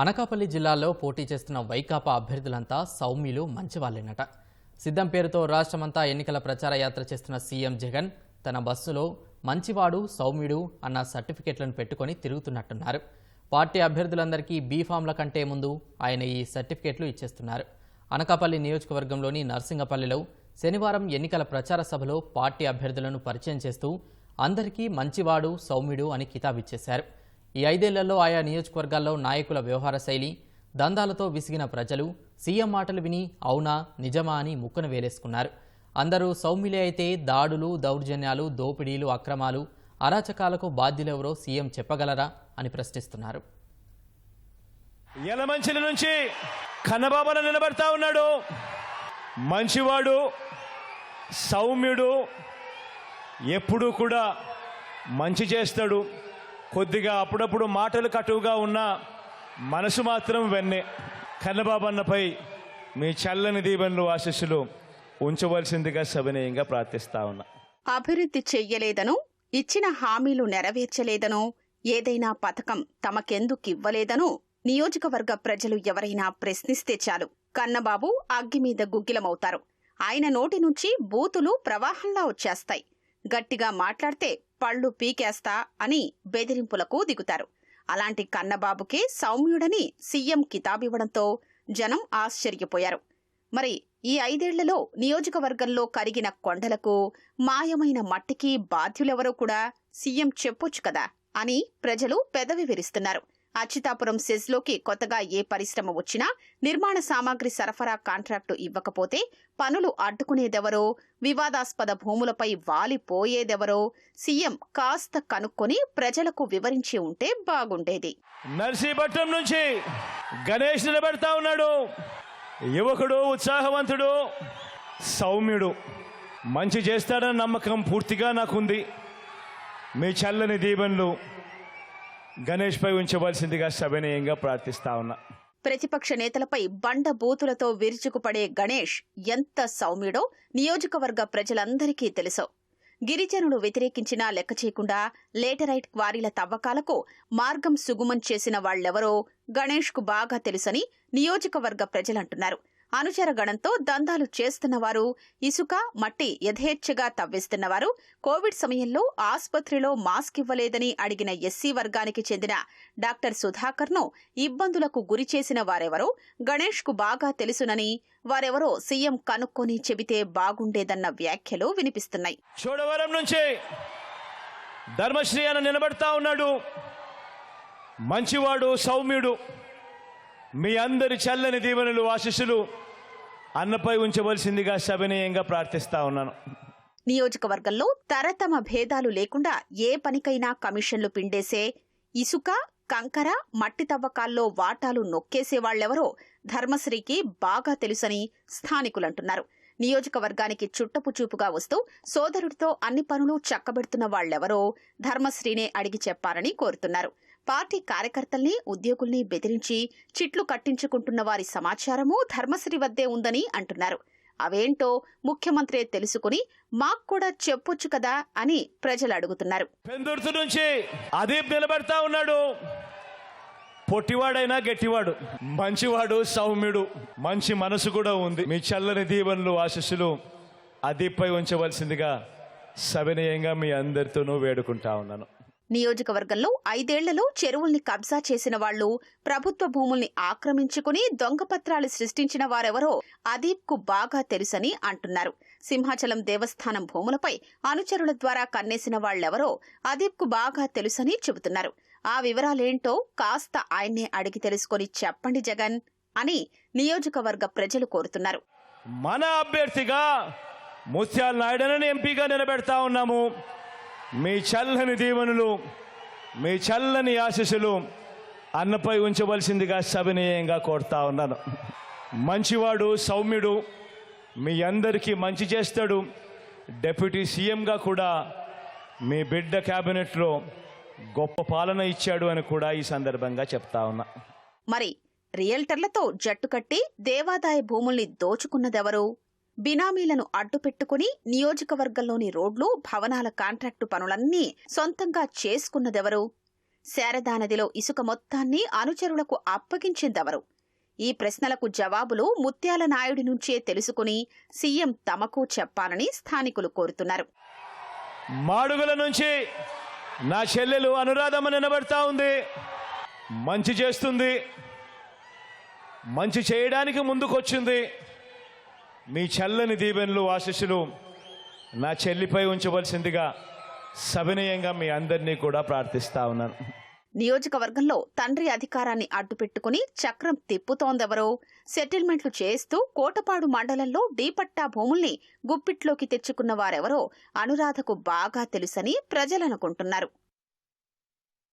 అనకాపల్లి జిల్లాలో పోటీ చేస్తున్న వైకాపా అభ్యర్థులంతా సౌమ్యులు మంచివాళ్ళేనట. సిద్ధం పేరుతో రాష్ట్రమంతా ఎన్నికల ప్రచార యాత్ర చేస్తున్న సీఎం జగన్ తన బస్సులో మంచివాడు సౌమ్యుడు అన్న సర్టిఫికెట్లను పెట్టుకొని తిరుగుతున్నట్టున్నారు. పార్టీ అభ్యర్థులందరికీ బీఫామ్ల కంటే ముందు ఆయన ఈ సర్టిఫికెట్లు ఇచ్చేస్తున్నారు. అనకాపల్లి నియోజకవర్గంలోని నర్సింగపల్లిలో శనివారం ఎన్నికల ప్రచార సభలో పార్టీ అభ్యర్థులను పరిచయం చేస్తూ అందరికీ మంచివాడు సౌమ్యుడు అని కితాబిచ్చేశారు. ఈ ఐదేళ్ళలో ఆయా నియోజకవర్గాల్లో నాయకుల వ్యవహార శైలి దందాలతో విసిగిన ప్రజలు సీఎం మాటలు విని అవునా నిజమా అని ముక్కున వేలేసుకున్నారు. అందరూ సౌమ్యులే అయితే దాడులు దౌర్జన్యాలు దోపిడీలు అక్రమాలు అరాచకాలకు బాధ్యులెవరో సీఎం చెప్పగలరా అని ప్రశ్నిస్తున్నారు. ఎలమంచిల నుంచి కన్నబాబన నిలబడతా ఉన్నాడు. మంచివాడు సౌమ్యుడు ఎప్పుడూ కూడా మంచి చేస్తాడు. కొద్దిగా అప్పుడప్పుడు మాటలు కటువుగా ఉన్న మనసు మాత్రం వెన్నే. కన్నబాబన్నపై మీ చల్లని దీవెనలు ఆశస్సులు ఉంచవలసిందిగా సవినయంగా ప్రార్థిస్తా ఉన్నా. అభివృద్ధి చెయ్యలేదను ఇచ్చిన హామీలు నెరవేర్చలేదనో ఏదైనా పథకం తమకెందుకివ్వలేదనో నియోజకవర్గ ప్రజలు ఎవరైనా ప్రశ్నిస్తే చాలు. కన్నబాబు అగ్గిమీద గుగ్గిలమవుతారు. ఆయన నోటి నుంచి బూతులు ప్రవాహంలా వచ్చేస్తాయి. గట్టిగా మాట్లాడితే పళ్ళు పీకేస్తా అని బెదిరింపులకు దిగుతారు. అలాంటి కన్నబాబుకే సౌమ్యుడని సీఎం కితాబివ్వడంతో జనం ఆశ్చర్యపోయారు. మరి ఈ ఐదేళ్ళలో నియోజకవర్గంలో కరిగిన కొండలకు మాయమైన మట్టికి బాధ్యులెవరో కూడా సీఎం చెప్పొచ్చు కదా అని ప్రజలు పెదవి విరుస్తున్నారు. అచ్యుతాపురం సెజ్లోకి కొత్తగా ఏ పరిశ్రమ వచ్చినా నిర్మాణ సామాగ్రి సరఫరా కాంట్రాక్టు ఇవ్వకపోతే పనులు అడ్డుకునేదెవరో వివాదాస్పద భూములపై వాలిపోయేదెవరో సీఎం కాస్త కనుక్కొని ప్రజలకు వివరించి ఉంటే బాగుండేది. నర్సీపట్నం నుంచి గణేష్ నిలబెడతా ఉన్నాడు. యువకుడు ఉత్సాహవంతుడు సౌమ్యుడు. మంచి చేస్తాడన్న నమ్మకం పూర్తిగా నాకుంది. మీ చల్లని దీవెనలు గణేష్పై ఉంచవలసిందిగా సవినయంగా ప్రార్థిస్తా ఉన్నా. ప్రతిపక్ష నేతలపై బండ బూతులతో విరుచుకుపడే గణేష్ ఎంత సౌమ్యుడో నియోజకవర్గ ప్రజలందరికీ తెలుసు. గిరిజనులు వ్యతిరేకించినా లెక్క చేయకుండా లేటరైట్ క్వారీల తవ్వకాలకు మార్గం సుగుమం చేసిన వాళ్ళెవరో గణేష్కు బాగా తెలుసని నియోజకవర్గ ప్రజలంటున్నారు. అనుచరగణంతో దందాలు చేస్తున్నవారు ఇసుక మట్టి యథేచ్ఛగా తవ్విస్తున్నవారు కోవిడ్ సమయంలో ఆసుపత్రిలో మాస్క్ ఇవ్వలేదని అడిగిన ఎస్సీ వర్గానికి చెందిన డాక్టర్ సుధాకర్ను ఇబ్బందులకు గురి చేసిన వారెవరో గణేష్కు బాగా తెలుసునని వారెవరో సీఎం కనుక్కొని చెబితే బాగుండేదన్న వ్యాఖ్యలు వినిపిస్తున్నాయి. చోడవరం నుంచి ధర్మశ్రీ అని నిలబడతా ఉన్నాడు. మంచివాడు సౌమ్యుడు. మీ అందరి చల్లని దీవెనలు ఆశీస్సులు అన్నపై ఉంచవలసిందిగా సవినయంగా ప్రార్థిస్తా ఉన్నాను. నియోజకవర్గంలో తరతమ భేదాలు లేకుండా ఏ పనికైనా కమిషన్లు పిండేసే ఇసుక కంకర మట్టి తవ్వకాల్లో వాటాలు నొక్కేసే వాళ్ళెవరో ధర్మశ్రీకి బాగా తెలుసని స్థానికులంటున్నారు. నియోజకవర్గానికి చుట్టపు చూపుగా వస్తూ సోదరుడితో అన్ని పనులు చక్కబెడుతున్న వాళ్ళెవరో ధర్మశ్రీనే అడిగి చెప్పారని కోరుతున్నారు. పార్టీ కార్యకర్తల్ని ఉద్యోగుల్ని బెదిరించి చిట్లు కట్టించుకుంటున్న వారి సమాచారము ధర్మశ్రీ వద్దే ఉందని అంటున్నారు. అవేంటో ముఖ్యమంత్రే తెలుసుకుని మాకు కూడా చెప్పొచ్చు కదా అని ప్రజలు అడుగుతున్నారు. పెందుర్తి నుంచి అదీప్ ఉన్నాడు. పొట్టివాడైనా గట్టివాడు మంచివాడు సౌమ్యుడు మంచి మనసు కూడా ఉంది. మీ చల్లని దీవెనలు ఆశస్సులు అదీప్పై ఉంచవలసిందిగా సవినయంగా మీ అందరితోనూ వేడుకుంటా ఉన్నాను. నియోజకవర్గంలో ఐదేళ్ళలో చెరువుల్ని కబ్జా చేసిన వాళ్ళు ప్రభుత్వ భూముల్ని ఆక్రమించుకుని దొంగపత్రాలు సృష్టించిన వారెవరో అదీప్కు బాగా తెలుసని అంటున్నారు. సింహాచలం దేవస్థానం భూములపై అనుచరుల ద్వారా కన్నేసిన వాళ్ళెవరో అదీప్కు బాగా తెలుసని చెబుతున్నారు. ఆ వివరాలేంటో కాస్త ఆయన్నే అడిగి తెలుసుకొని చెప్పండి జగన్ అని నియోజకవర్గ ప్రజలు కోరుతున్నారు. మన అభ్యర్థిగా ముత్యాల నాయుడనని ఎంపీగా నిలబెడతా ఉన్నాము. మీ చల్లని దీవెనలు మీ చల్లని ఆశీస్సులు అన్నపై ఉంచవలసిందిగా సవినీయంగా కోరుతా ఉన్నాను. మంచివాడు సౌమ్యుడు మీ అందరికీ మంచి చేస్తాడు. డెప్యూటీ సీఎంగా కూడా మీ బిడ్డ క్యాబినెట్లో గొప్ప పాలన ఇచ్చాడు అని కూడా ఈ సందర్భంగా చెప్తా ఉన్నా. మరి రియల్టర్లతో జట్టు కట్టి దేవాదాయ భూముల్ని దోచుకున్నదెవరు? బినామీలను అడ్డుపెట్టుకుని నియోజకవర్గంలోని రోడ్లు భవనాల కాంట్రాక్టు పనులన్నీ సొంతంగా చేసుకున్నదెవరు? శారదా నదిలో ఇసుక మొత్తాన్ని అనుచరులకు అప్పగించిందెవరు? ఈ ప్రశ్నలకు జవాబులు ముత్యాల నాయుడి నుంచే తెలుసుకుని సీఎం తమకు చెప్పాలని స్థానికులు కోరుతున్నారు. మాడుగుల నుంచి నా చెల్లెలు అనురాధమ్మ నిలబడతా ఉంది. మంచి చేస్తుంది. మంచి చేయడానికి ముందుకొచ్చింది. మీ చల్లని దీవెనలు ఆశీస్సులు నా చెల్లిపై ఉంచవలసిందిగా సవినయంగా మీ అందరినీ కూడా ప్రార్థిస్తా ఉన్నాను. నియోజకవర్గంలో తండ్రి అధికారాన్ని అడ్డుపెట్టుకుని చక్రం తిప్పుతోందెవరో? సెటిల్మెంట్లు చేస్తూ కోటపాడు మండలంలో డీపట్టా భూముల్ని గుప్పిట్లోకి తెచ్చుకున్న వారెవరో? అనురాధకు బాగా తెలుసని ప్రజలనుకుంటున్నారు